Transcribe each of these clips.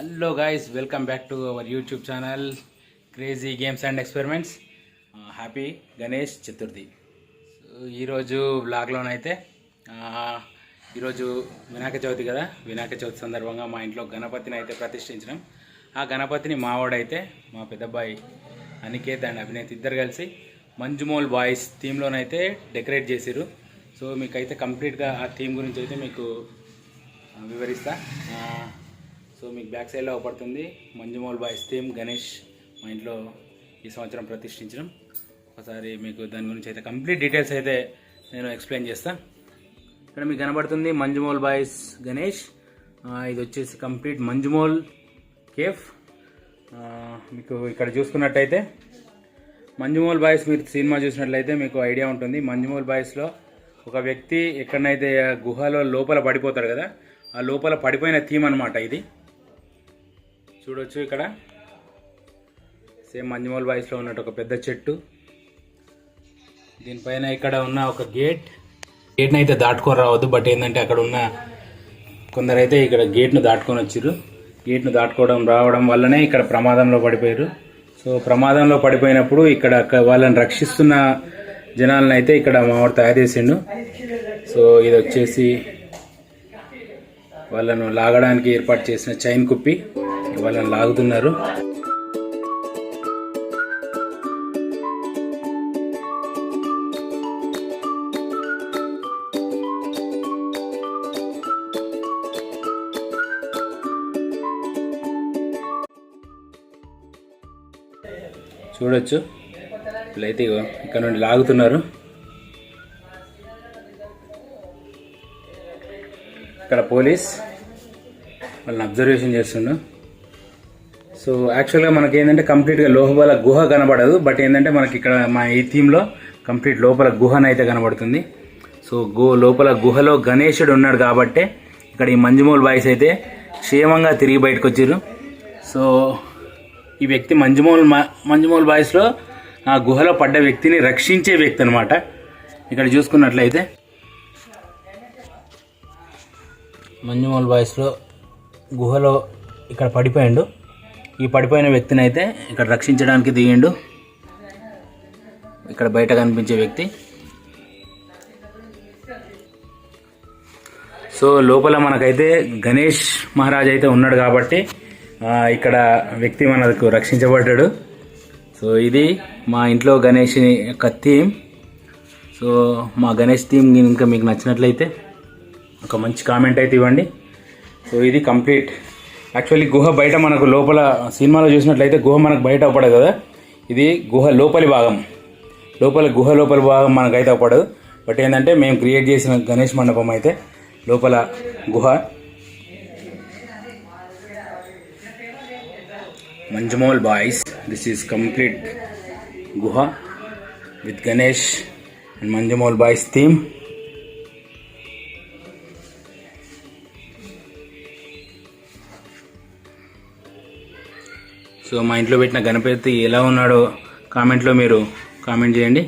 Hello guys welcome back to our YouTube channel crazy games and experiments happy Ganesh Chaturthi so ఈరోజు బ్లాగ్లోనైతే ఈరోజు వినాయక చవితి కదా? వినాయక చవితి సందర్భంగా మా ఇంట్లో గణపతిని అయితే ప్రతిష్ఠించినాం. ఆ గణపతిని మావాడైతే మా పెద్దబ్బాయి అనికేత్ అండ్ అభినేత్ ఇద్దరు కలిసి మంజుమోల్ బాయ్స్ థీమ్లోనైతే డెకరేట్ చేసిరు సో మీకైతే కంప్లీట్గా ఆ థీమ్ గురించి అయితే మీకు వివరిస్తాను వివరిస్తా. సో మీకు బ్యాక్ సైడ్లో పడుతుంది మంజుమోల్ బాయ్స్ థీమ్ గణేష్ మా ఇంట్లో ఈ సంవత్సరం ప్రతిష్ఠించడం. ఒకసారి మీకు దాని గురించి అయితే కంప్లీట్ డీటెయిల్స్ అయితే నేను ఎక్స్ప్లెయిన్ చేస్తా. ఇక్కడ మీకు కనబడుతుంది మంజుమోల్ బాయ్స్ గణేష్. ఇది వచ్చేసి కంప్లీట్ మంజుమోల్ కేఫ్. మీకు ఇక్కడ చూసుకున్నట్టయితే మంజుమోల్ బాయ్స్ మీరు సినిమా చూసినట్లయితే మీకు ఐడియా ఉంటుంది. మంజుమోల్ బాయ్స్లో ఒక వ్యక్తి ఎక్కడనైతే గుహలో లోపల పడిపోతాడు కదా ఆ లోపల పడిపోయిన థీమ్ అనమాట ఇది. చూడొచ్చు ఇక్కడ. సేమ్ మంజుమోల్ వాయిస్లో ఉన్నట్టు ఒక పెద్ద చెట్టు. దీనిపైన ఇక్కడ ఉన్న ఒక గేట్. గేట్ని అయితే దాటుకొని రావద్దు బట్ ఏంటంటే అక్కడ ఉన్న కొందరైతే ఇక్కడ గేట్ను దాటుకొని వచ్చారు గేట్ను దాటుకోవడం రావడం వల్లనే ఇక్కడ ప్రమాదంలో పడిపోయారు సో ప్రమాదంలో పడిపోయినప్పుడు ఇక్కడ వాళ్ళని రక్షిస్తున్న జనాలను అయితే ఇక్కడ మావాడు తయారు చేసిండు సో ఇది వచ్చేసి వాళ్ళను లాగడానికి ఏర్పాటు చేసిన చైన్ కుప్పి. వాళ్ళని లాగుతున్నారు. చూడొచ్చు. వీళ్ళైతే ఇగో ఇక్కడ నుండి లాగుతున్నారు. ఇక్కడ పోలీస్ వాళ్ళని అబ్జర్వేషన్ చేస్తుండు. సో యాక్చువల్గా మనకి ఏంటంటే కంప్లీట్గా లోహబల గుహ కనబడదు. బట్ ఏంటంటే మనకి ఇక్కడ మా ఈ థీమ్లో కంప్లీట్ లోపల గుహనైతే కనబడుతుంది. సో గు లోపల గుహలో గణేశుడు ఉన్నాడు కాబట్టే ఇక్కడ ఈ మంజుమూల్ బాయ్స్ అయితే క్షేమంగా తిరిగి బయటకు వచ్చారు సో ఈ వ్యక్తి మంజుమూల్ మా- బాయ్స్లో ఆ గుహలో పడ్డ వ్యక్తిని రక్షించే వ్యక్తి అనమాట ఇక్కడ చూసుకున్నట్లయితే మంజుమూల్ బాయ్స్లో గుహలో ఇక్కడ పడిపోయాడు. ఈ పడిపోయిన వ్యక్తిని అయితే ఇక్కడ రక్షించడానికి దిగిండు. ఇక్కడ బయట కనిపించే వ్యక్తి. సో లోపల మనకైతే గణేష్ మహారాజ్ అయితే ఉన్నాడు కాబట్టి ఇక్కడ వ్యక్తి మనకు రక్షించబడ్డాడు. సో ఇది మా ఇంట్లో గణేష్ యొక్క థీమ్. సో మా గణేష్ థీమ్ ఇంకా మీకు నచ్చినట్లయితే ఒక మంచి కామెంట్ అయితే ఇవ్వండి. సో ఇది కంప్లీట్ యాక్చువల్లీ గుహ బయట మనకు లోపల సినిమాలో చూసినట్లయితే గుహ మనకు బయట అవ్వడదు కదా? ఇది గుహ లోపలి భాగం. లోపల గుహ లోపలి భాగం మనకైతే అవ్వడదు బట్ ఏంటంటే మేము క్రియేట్ చేసిన గణేష్ మండపం అయితే లోపల గుహ. Manjummel boys this is complete గుహ with Ganesh and Manjummel boys theme so మా ఇంట్లో పెట్టిన గణపతి ఎలా ఉన్నాడో కామెంట్లో మీరు కామెంట్ చేయండి.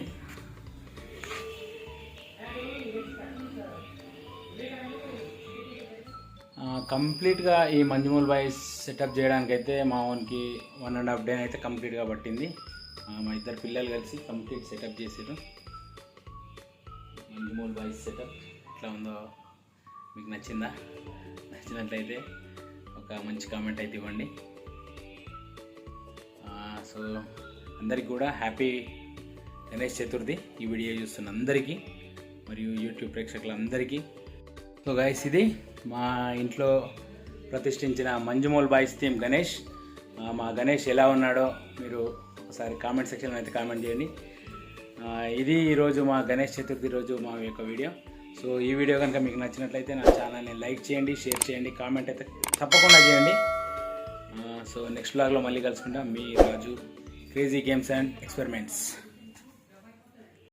కంప్లీట్గా ఈ మంజుమూల్ బాయ్ సెటప్ చేయడానికైతే మా ఓన్కి వన్ అండ్ హాఫ్ డే అయితే కంప్లీట్గా పట్టింది. మా ఇద్దరు పిల్లలు కలిసి కంప్లీట్ సెటప్ చేసారు మంజుమూల్ బాయ్ సెటప్ ఎట్లా ఉందో మీకు నచ్చిందా? నచ్చినట్లయితే ఒక మంచి కామెంట్ అయితే ఇవ్వండి. సో అందరికి కూడా హ్యాపీ గణేష్ చతుర్థి. ఈ వీడియో చూస్తున్న అందరికీ మరియు యూట్యూబ్ ప్రేక్షకులందరికీ. సో గైస్ ఇది మా ఇంట్లో ప్రతిష్ఠించిన మంజుమోల్ బాయ్స్ థీమ్ గణేష్. మా గణేష్ ఎలా ఉన్నాడో మీరు ఒకసారి కామెంట్ సెక్షన్లో అయితే కామెంట్ చేయండి. ఇది ఈరోజు మా గణేష్ చతుర్థి రోజు మా యొక్క వీడియో. సో ఈ వీడియో కనుక మీకు నచ్చినట్లయితే నా ఛానల్ని లైక్ చేయండి షేర్ చేయండి కామెంట్ అయితే తప్పకుండా చేయండి. సో నెక్స్ట్ బ్లాగ్లో మళ్ళీ కలుసుకుంటాం. మీ Raju crazy games and experiments